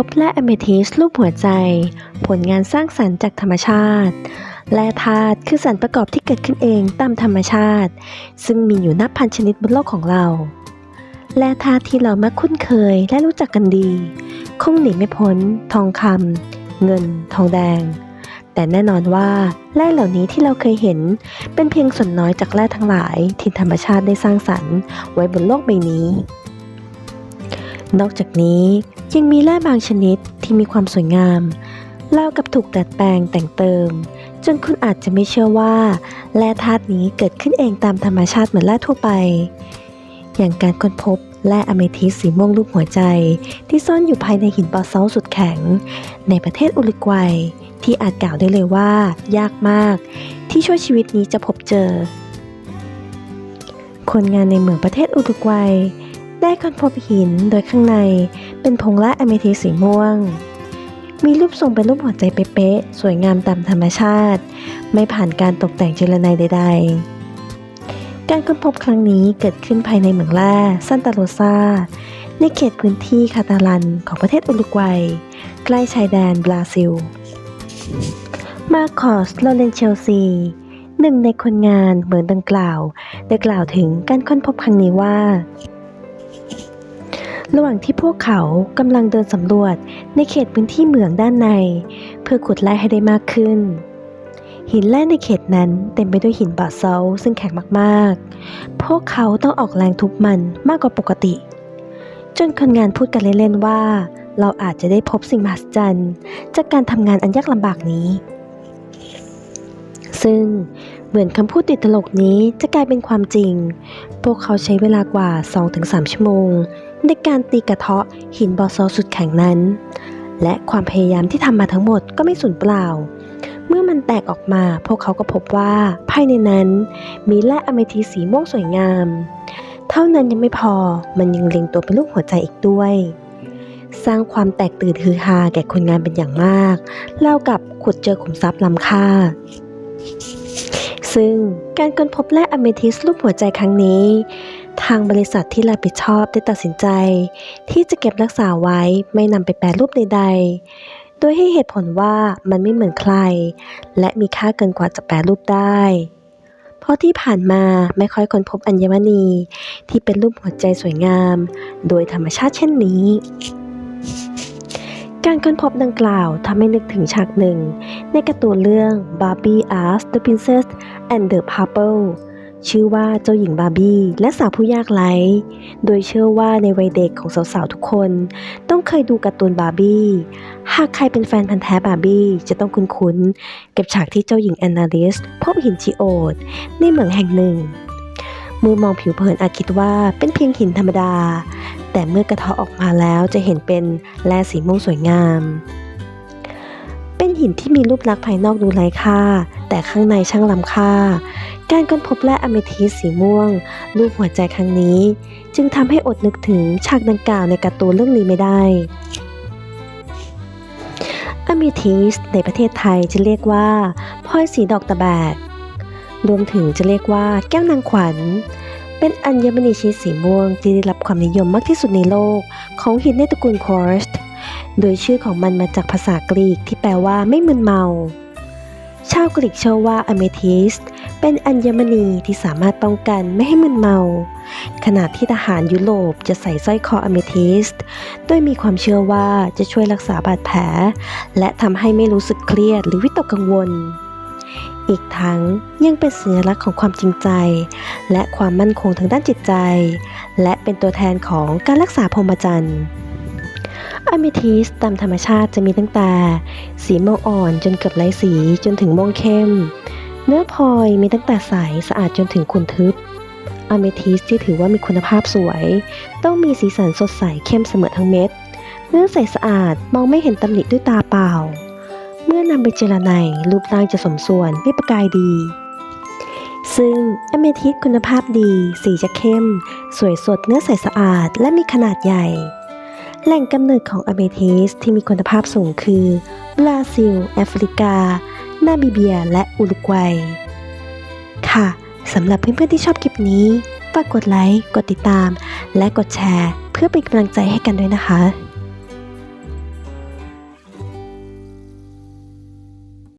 พบแร่อเมทิสรูปหัวใจ ผลงานสร้างสรรค์จากธรรมชาติแร่ธาตุคือสารประกอบที่เกิดขึ้นเองตามธรรมชาติ ซึ่งมีอยู่นับพันชนิดบนโลกของเราแร่ธาตุที่เรามักคุ้นเคยและรู้จักกันดี คงหนีไม่พ้น ทองคำเงิน ทองแดง แต่แน่นอนว่าแร่เหล่านี้ที่เราเคยเห็น เป็นเพียงส่วนน้อยจากแร่ทั้งหลายที่ธรรมชาติได้สร้างสรรค์ ไว้บนโลกใบนี้ นอกจากนี้ยังมีแร่บางชนิดที่มีความสวยงามเล่ากับถูกดัดแปลงแต่งเติม จนคุณอาจจะไม่เชื่อว่าแร่ธาตุนี้เกิดขึ้นเองตามธรรมชาติเหมือนแร่ทั่วไป อย่างการค้นพบแร่อเมทิสสีม่วงรูปหัวใจ ที่ซ่อนอยู่ภายในหินบาซัลสุดแข็ง ในประเทศอุรุกวัย ที่อาจกล่าวได้เลยว่า ยากมาก ที่ช่วยชีวิตนี้จะพบเจอ คนงานในเมืองประเทศอุรุกวัย ได้ค้นพบหินโดยข้างในเป็นผงแร่อเมทิสสีม่วง มีรูปทรงเป็นรูปหัวใจเป๊ะๆ สวยงามตามธรรมชาติ ไม่ผ่านการตกแต่งเจรไนใด ๆ การค้นพบครั้งนี้เกิดขึ้นภายในเหมืองแร่ซันตาโรซาในเขตพื้นที่คาตาลันของประเทศอุรุกวัย ใกล้ชายแดนบราซิล มาคอสโลเรนเชลซีหนึ่งในคนงานเหมืองดังกล่าว ได้กล่าวถึงการค้นพบครั้งนี้ว่า ระหว่างที่พวกเขากำลังเดินสำรวจในเขตพื้นที่เหมืองด้านใน เพื่อขุดแร่ให้ได้มากขึ้น หินแร่ในเขตนั้นเต็มไปด้วยหินบาซัลต์ซึ่งแข็งมากๆ พวกเขาต้องออกแรงทุบมันมากกว่าปกติ จนคนงานพูดกันเล่นๆว่า เราอาจจะได้พบสิ่งมหัศจรรย์ จากการทำงานอันยากลำบากนี้ ซึ่งเหมือนคำพูดติดตลกนี้จะกลายเป็นความจริง พวกเขาใช้เวลากว่า 2-3 ชั่วโมง ในการตีกระเทาะหินบอซอสุดแข็งนั้น และความพยายามที่ทำมาทั้งหมดก็ไม่สูญเปล่า เมื่อมันแตกออกมาพวกเขาก็พบว่าภายในนั้นมีแร่อเมทิสสีม่วงสวยงาม เท่านั้นยังไม่พอมันยังเล็งตัวเป็นรูปหัวใจอีกด้วยสร้างความแตกตื่นฮือฮาแก่คนงานเป็นอย่างมากเล่ากับขุดเจอขุมทรัพย์ล้ำค่า ซึ่งการค้นพบแร่อเมทิสรูปหัวใจครั้งนี้ ทางบริษัทที่รับผิดชอบได้ตัดสินใจ ที่จะเก็บรักษาไว้ไม่นำไปแปรรูปใดๆ โดยให้เหตุผลว่ามันไม่เหมือนใคร และมีค่าเกินกว่าจะแปรรูปได้ เพราะที่ผ่านมาไม่ค่อยค้นพบอัญมณีที่เป็นรูปหัวใจสวยงาม โดยธรรมชาติเช่นนี้ การค้นพบดังกล่าวทำให้นึกถึงฉากหนึ่ง ในการ์ตูนเรื่อง Barbie as the Princess and the Purple ชื่อว่าเจ้าหญิงบาร์บี้และสาวผู้ยากไร้ โดยเชื่อว่าในวัยเด็กของสาวๆทุกคน ต้องเคยดูการ์ตูนบาร์บี้ หากใครเป็นแฟนพันธ์แท้บาร์บี้จะต้องคุ้นๆกับฉากที่เจ้าหญิงแอนนาลิสพบหินจิโอดในเหมืองแห่งหนึ่ง มือมองผิวเผินอาจคิดว่าเป็นเพียงหินธรรมดา แต่เมื่อกระเทาะออกมาแล้วจะเห็นเป็นแร่สีม่วงสวยงาม เป็นหินที่มีรูปลักษณ์ภายนอกดูไร้ค่า แต่ข้างในช่างล้ำค่า การค้นพบแร่อเมทิสสีม่วง รูปหัวใจครั้งนี้ จึงทำให้อดนึกถึงฉากดังกล่าวในการ์ตูนเรื่องนี้ไม่ได้อเมทิสในประเทศไทยจะเรียกว่าพลอยสีดอกตะแบก รวมถึงจะเรียกว่าแก้วนางขวัญ เป็นอัญมณีชนิดสีม่วงที่ได้รับความนิยมมากที่สุดในโลก ของหินในตระกูลควอร์สโดยชื่อของมันมาจากภาษากรีกที่แปลว่าไม่มึนเมา ชาวกรีกเชื่อว่าอเมทิสเป็นอัญมณีที่สามารถป้องกันไม่ให้มึนเมา ขณะที่ทหารยุโรปจะใส่สร้อยคออเมทิสโดยมีความเชื่อว่าจะช่วยรักษาบาดแผล และทำให้ไม่รู้สึกเครียดหรือวิตกกังวล อีกทั้งยังเป็นสัญลักษณ์ของความจริงใจ และความมั่นคงทางด้านจิตใจ และเป็นตัวแทนของการรักษาพรหมจรรย์อะเมทิสตามธรรมชาติจะมีตั้งแต่ สีม่วงอ่อนจนเกือบไร้สีจนถึงม่วงเข้ม เนื้อพลอยมีตั้งแต่ใสสะอาดจนถึงขุ่นทึบอะเมทิสที่ถือว่ามีคุณภาพสวย ต้องมีสีสันสดใสเข้มเสมอทั้งเม็ด เนื้อใสสะอาดมองไม่เห็นตำหนิด้วยตาเปล่า เมื่อนำไปเจรไนรูปร่างจะสมส่วนไม่ประกายดี ซึ่งอเมทิสคุณภาพดี สีจะเข้ม สวยสดเนื้อใสสะอาด และมีขนาดใหญ่ แหล่งกำเนิดของอเมทิสที่มีคุณภาพสูงคือบราซิล แอฟริกา นามิเบีย และอุรุกวัย ค่ะสำหรับเพื่อนๆที่ชอบคลิปนี้ฝากกดไลค์ กดติดตาม และกดแชร์ เพื่อเป็นกำลังใจให้กันด้วยนะคะ